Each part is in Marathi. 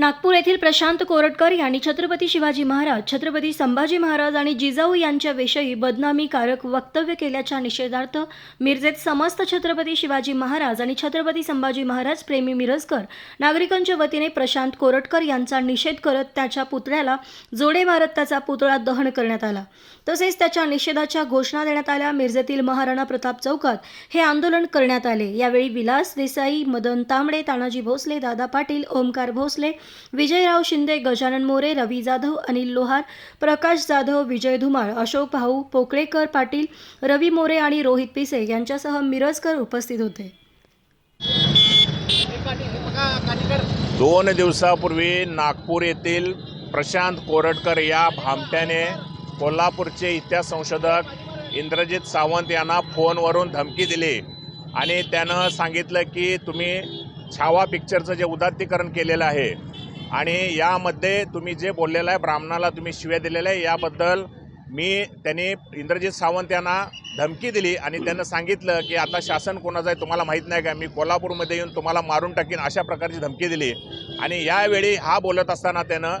नागपूर येथील प्रशांत कोरटकर यांनी छत्रपती शिवाजी महाराज छत्रपती संभाजी महाराज आणि जिजाऊ यांच्याविषयी बदनामीकारक वक्तव्य केल्याच्या निषेधार्थ मिरजेत समस्त छत्रपती शिवाजी महाराज आणि छत्रपती संभाजी महाराज प्रेमी मिरजकर नागरिकांच्या वतीने प्रशांत कोरटकर यांचा निषेध करत त्याच्या पुतळ्याला जोडे मारत त्याचा पुतळा दहन करण्यात आला. तसेच त्याच्या निषेधाच्या घोषणा देण्यात आल्या. मिरजेतील महाराणा प्रताप चौकात हे आंदोलन करण्यात आले. यावेळी विलास देसाई मदन तांबडे तानाजी भोसले दादा पाटील ओमकार भोसले विजयराव शिंदे गजानन मोरे रवी जाधव अनिल लोहार प्रकाश जाधव विजय धुमाळ अशोक भाऊ पोकळेकर पाटील रवी मोरे आणि रोहित पिसे यांच्यासह मिरजकर उपस्थित होते. दोन दिवसापूर्वी नागपूर येथील प्रशांत कोरटकर या भामट्याने कोल्हापूरचे इतिहास संशोधक इंद्रजित सावंत यांना फोनवरून धमकी दिली आणि त्यानं सांगितलं की तुम्ही छावा पिक्चरचं जे उदात्तीकरण केलेलं आहे. आणि यामध्ये तुम्ही जे बोललेलं आहे ब्राह्मणाला तुम्ही शिव्या दिलेल्या आहे याबद्दल मी त्यांनी इंद्रजित सावंत यांना धमकी दिली आणि त्यांना सांगितलं की आता शासन कोणाचं आहे तुम्हाला माहीत नाही का? मी कोल्हापूरमध्ये येऊन तुम्हाला मारून टाकीन अशा प्रकारची धमकी दिली. आणि यावेळी हा बोलत असताना त्यानं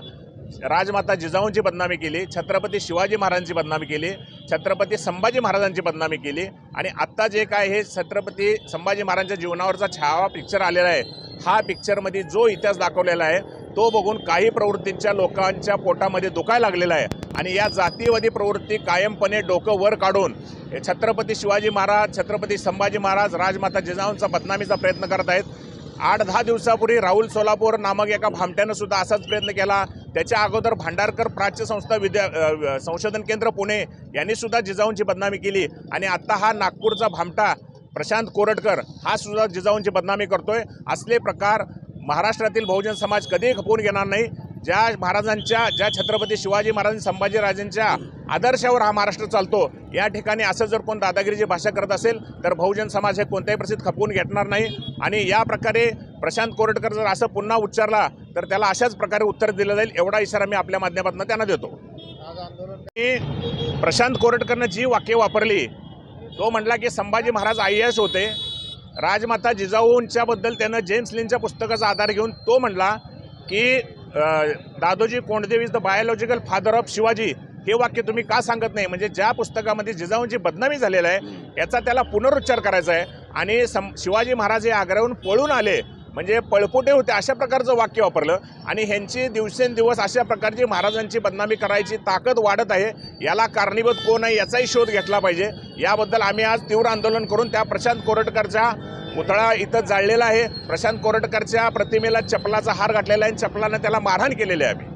राजमाता जिजाऊंची बदनामी केली छत्रपती शिवाजी महाराजांची बदनामी केली छत्रपती संभाजी महाराजांची बदनामी केली आणि आत्ता जे काय हे छत्रपती संभाजी महाराजांच्या जीवनावरचा छावा पिक्चर आलेला आहे. हा पिक्चरमध्ये जो इतिहास दाखवलेला आहे तो बघून काही प्रवृत्तींच्या लोकांच्या पोटामध्ये दुखायला लागलेला आहे आणि या जातीवादी प्रवृत्ती कायमपणे डोकं वर काढून हे छत्रपती शिवाजी महाराज छत्रपती संभाजी महाराज राजमाता जिजाऊंचा बदनामीचा प्रयत्न करत आहेत. आठ दहा दिवसापूर्वी राहुल सोलापूर नामक एका भामट्यानं सुद्धा असाच प्रयत्न केला. त्याच्या अगोदर भांडारकर प्राच्य संस्था विद्या संशोधन केंद्र पुणे यांनी सुद्धा जिजाऊंची बदनामी केली. आणि आत्ता हा नागपूरचा भामटा प्रशांत कोरटकर हा सुद्धा जिजाऊंची बदनामी करतोय. असले प्रकार महाराष्ट्रातील बहुजन समाज कधीही खपवून घेणार नाही. ज्या महाराजांच्या ज्या छत्रपती शिवाजी महाराज संभाजीराजांच्या आदर्शावर हा महाराष्ट्र चालतो या ठिकाणी असं जर कोण दादागिरीची भाषा करत असेल तर बहुजन समाज हे कोणत्याही प्रसिद्ध खपवून घेणार नाही. आणि या प्रकारे प्रशांत कोरटकर जर असं पुन्हा उच्चारला तर त्याला अशाच प्रकारे उत्तर दिलं जाईल एवढा इशारा मी आपल्या माध्यमातून त्यांना देतो. प्रशांत कोरटकरनं जी वाक्य वापरली तो म्हटला की संभाजी महाराज आय एस होते. राजमाता जिजाऊंच्याबद्दल त्यानं जेम्स लिनच्या पुस्तकाचा आधार घेऊन तो म्हटला की Dadoji Konddev is the biological father of Shivaji. हे वाक्य तुम्ही का सांगत नाही? म्हणजे ज्या पुस्तकामध्ये जिजाऊंची बदनामी झालेला आहे याचा त्याला पुनरुच्चार करायचा आहे आणि सम शिवाजी महाराज हे आग्र्याहून पळून आले. म्हणजे पळपुटे होते अशा प्रकारचं वाक्य वापरलं आणि ह्यांची दिवसेंदिवस अशा प्रकारची महाराजांची बदनामी करायची ताकद वाढत आहे. याला कारणीभूत कोण आहे याचाही शोध घेतला पाहिजे. याबद्दल आम्ही आज तीव्र आंदोलन करून त्या प्रशांत कोरटकरच्या पुतळा इथं जाळलेला आहे. प्रशांत कोरटकरच्या प्रतिमेला चपलाचा हार घातलेला आहे आणि चपलानं त्याला मारहाण केलेली आहे आम्ही.